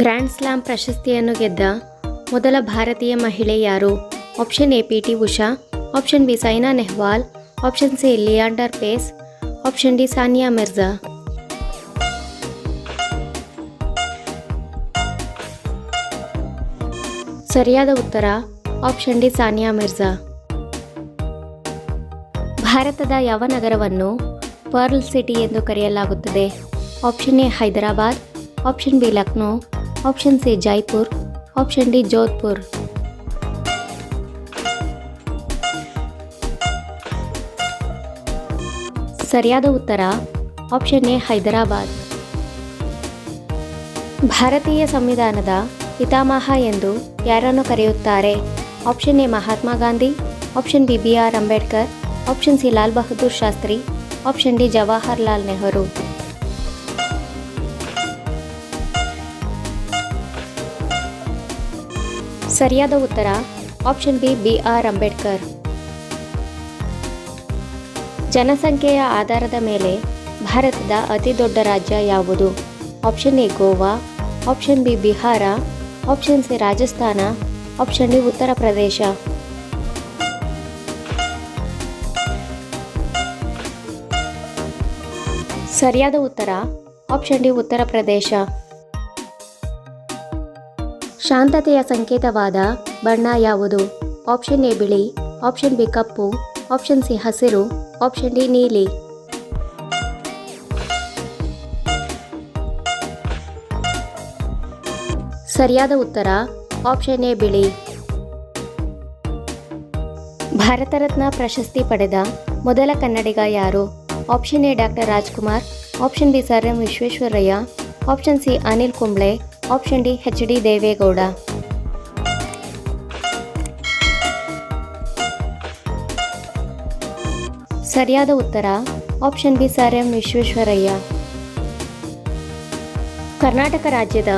Grand slam ಪ್ರಶಸ್ತಿಯನ್ನು ಗೆದ್ದ ಮೊದಲ ಭಾರತೀಯ ಮಹಿಳೆ ಯಾರು? Option A P T Usha option B Saina Nehwal option C Leander Paes option D Sania Mirza. ಸರಿಯಾದ ಉತ್ತರ ಆಪ್ಷನ್ ಡಿ ಸಾನಿಯಾ ಮಿರ್ಜಾ. ಭಾರತದ ಯಾವ ನಗರವನ್ನು ಪರ್ಲ್ ಸಿಟಿ ಎಂದು ಕರೆಯಲಾಗುತ್ತದೆ? Option A Hyderabad option B Lucknow option C Jaipur option D Jodhpur ಸರಿಯಾದ ಉತ್ತರ option A Hyderabad. ಭಾರತೀಯ ಸಂವಿಧಾನದ ಪಿತಾಮಹ ಎಂದು ಯಾರನ್ನು ಕರೆಯುತ್ತಾರೆ? Option A Mahatma Gandhi. Option B B R Ambedkar. Option C Lal Bahadur Shastri. Option D Jawaharlal Nehru. ಸರಿಯಾದ ಉತ್ತರ option B B R Ambedkar. ಜನಸಂಖ್ಯೆಯ ಆಧಾರದ ಮೇಲೆ ಭಾರತದ ಅತಿ ದೊಡ್ಡ ರಾಜ್ಯ ಯಾವುದು? Option A Goa option B Bihar option C Rajasthan option D Uttar Pradesh. ಸರಿಯಾದ ಉತ್ತರ ಆಪ್ಷನ್ ಡಿ ಉತ್ತರ ಪ್ರದೇಶ. ಶಾಂತತೆಯ ಸಂಕೇತವಾದ ಬಣ್ಣ ಯಾವುದು? ಆಪ್ಷನ್ ಎ ಬಿಳಿ, ಆಪ್ಷನ್ ಬಿ ಕಪ್ಪು, ಆಪ್ಷನ್ ಸಿ ಹಸಿರು, ಆಪ್ಷನ್ ಡಿ ನೀಲಿ. ಸರಿಯಾದ ಉತ್ತರ, ಆಪ್ಷನ್ ಎ ಬಿಳಿ. ಭಾರತ ರತ್ನ ಪ್ರಶಸ್ತಿ ಪಡೆದ ಮೊದಲ ಕನ್ನಡಿಗ ಯಾರು? Option A doctor Rajkumar, option B sir M Visvesvaraya, option C Anil Kumble option D H D Deve Gowda ಸರಿಯಾದ ಉತ್ತರ option B sir M Visvesvaraya. Karnataka ರಾಜ್ಯದ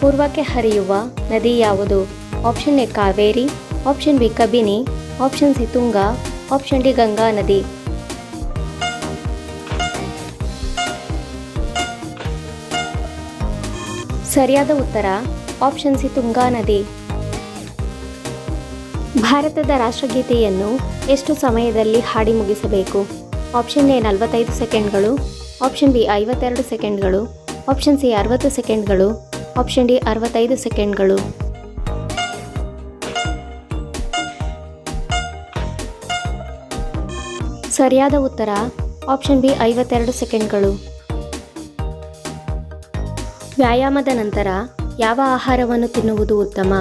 ಪೂರ್ವಕ್ಕೆ ಹರಿಯುವ ನದಿ ಯಾವುದು? Option A Kaveri option B Kabini option C Tunga option D Ganga ನದಿ. ಸರಿಯಾದ ಉತ್ತರ ಆಪ್ಷನ್ ಸಿ ತುಂಗಾ ನದಿ. ಭಾರತದ ರಾಷ್ಟ್ರಗೀತೆಯನ್ನು ಎಷ್ಟು ಸಮಯದಲ್ಲಿ ಹಾಡಿ ಮುಗಿಸಬೇಕು? ಆಪ್ಷನ್ ಎ ನಲವತ್ತೈದು ಸೆಕೆಂಡ್ಗಳು ಆಪ್ಷನ್ ಬಿ ಐವತ್ತೆರಡು ಸೆಕೆಂಡ್ಗಳು ಆಪ್ಷನ್ ಸಿ ಅರವತ್ತು ಸೆಕೆಂಡ್ಗಳು ಆಪ್ಷನ್ ಡಿ ಅರವತ್ತೈದು ಸೆಕೆಂಡ್ಗಳು. ಸರಿಯಾದ ಉತ್ತರ ಆಪ್ಷನ್ ಬಿ ಐವತ್ತೆರಡು ಸೆಕೆಂಡ್ಗಳು. ವ್ಯಾಯಾಮದ ನಂತರ ಯಾವ ಆಹಾರವನ್ನು ತಿನ್ನುವುದು ಉತ್ತಮ?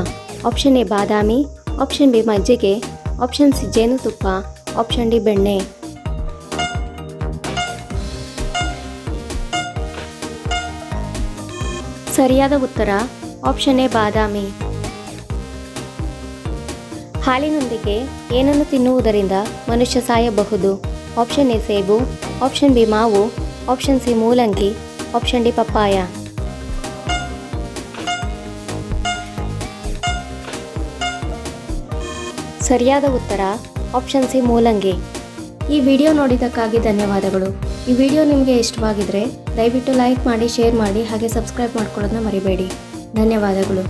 ಆಪ್ಷನ್ ಎ ಬಾದಾಮಿ, ಆಪ್ಷನ್ ಬಿ ಮಜ್ಜಿಗೆ, ಆಪ್ಷನ್ ಸಿ ಜೇನುತುಪ್ಪ, ಆಪ್ಷನ್ ಡಿ ಬೆಣ್ಣೆ. ಸರಿಯಾದ ಉತ್ತರ ಆಪ್ಷನ್ ಎ ಬಾದಾಮಿ. ಹಾಲಿನೊಂದಿಗೆ ಏನನ್ನು ತಿನ್ನುವುದರಿಂದ ಮನುಷ್ಯ ಸಾಯಬಹುದು? ಆಪ್ಷನ್ ಎ ಸೇಬು, ಆಪ್ಷನ್ ಬಿ ಮಾವು, ಆಪ್ಷನ್ ಸಿ ಮೂಲಂಗಿ, ಆಪ್ಷನ್ ಡಿ ಪಪ್ಪಾಯ. ಸರಿಯಾದ ಉತ್ತರ ಆಪ್ಷನ್ ಸಿ ಮೂಲಂಗಿ. ಈ ವಿಡಿಯೋ ನೋಡಿದ್ದಕ್ಕಾಗಿ ಧನ್ಯವಾದಗಳು. ಈ ವಿಡಿಯೋ ನಿಮಗೆ ಇಷ್ಟವಾಗಿದ್ರೆ ದಯವಿಟ್ಟು ಲೈಕ್ ಮಾಡಿ, ಶೇರ್ ಮಾಡಿ ಹಾಗೆ ಸಬ್ಸ್ಕ್ರೈಬ್ ಮಾಡ್ಕೊಳ್ಳೋದನ್ನ ಮರಿಬೇಡಿ. ಧನ್ಯವಾದಗಳು.